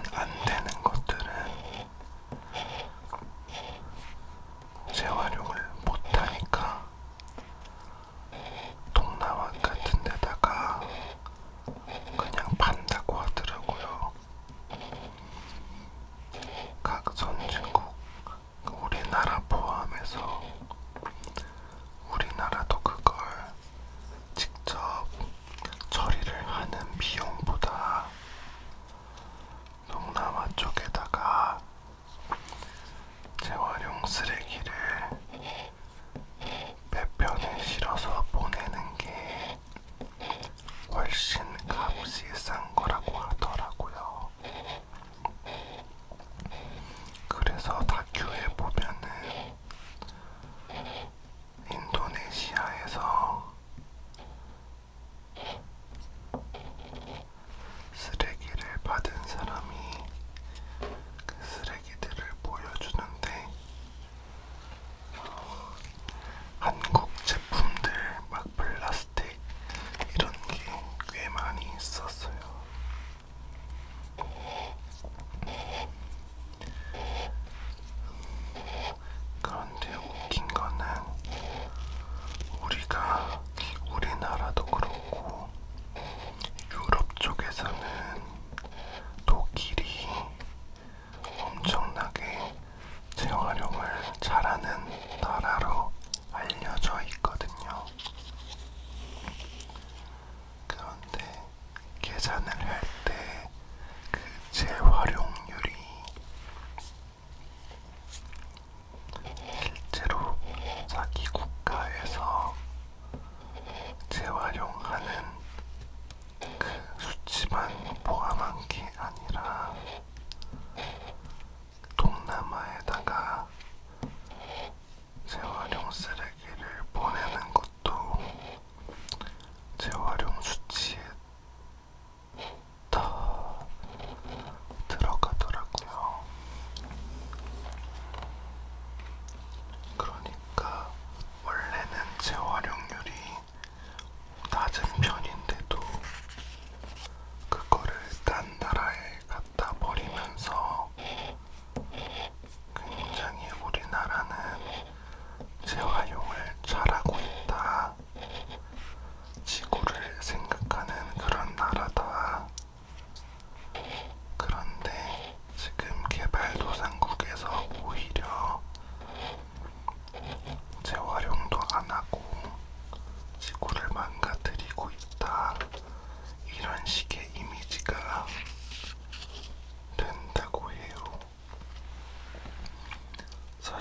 그런 안 咱能聊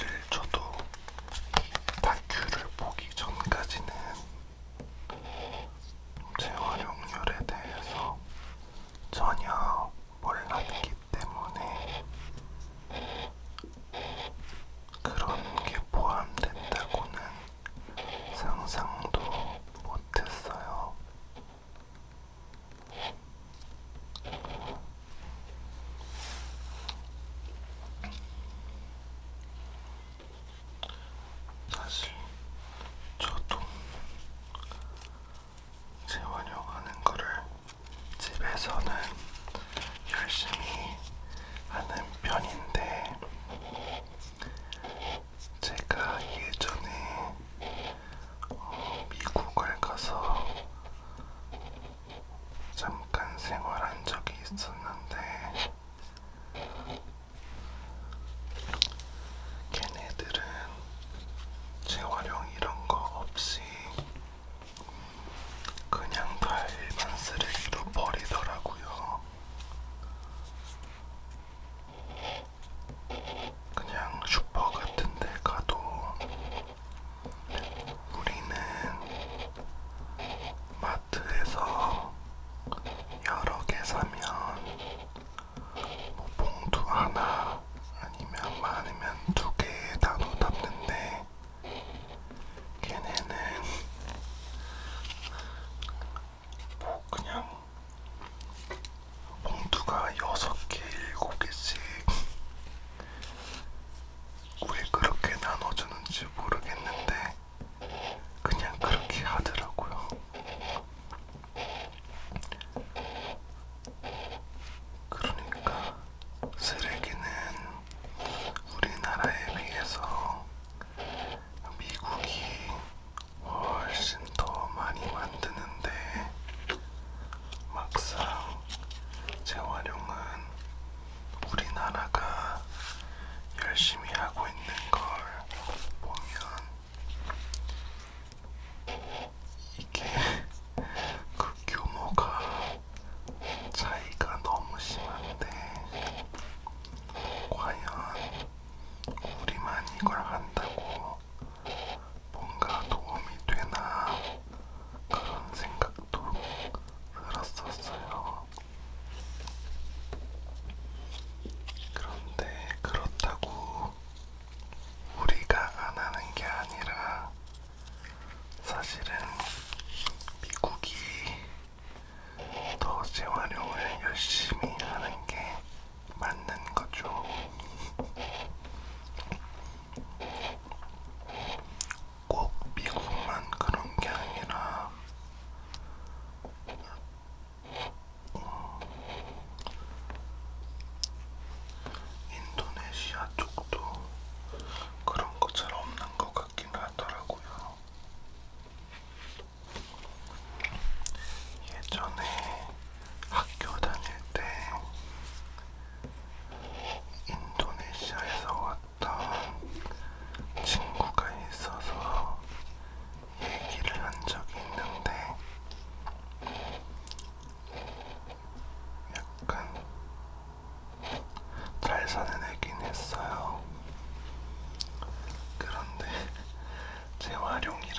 house. zone. 전에 학교 다닐 때 인도네시아에서 왔던 친구가 있어서 얘기를 한 적이 있는데 약간 잘 사는 애긴 했어요. 그런데 재활용이.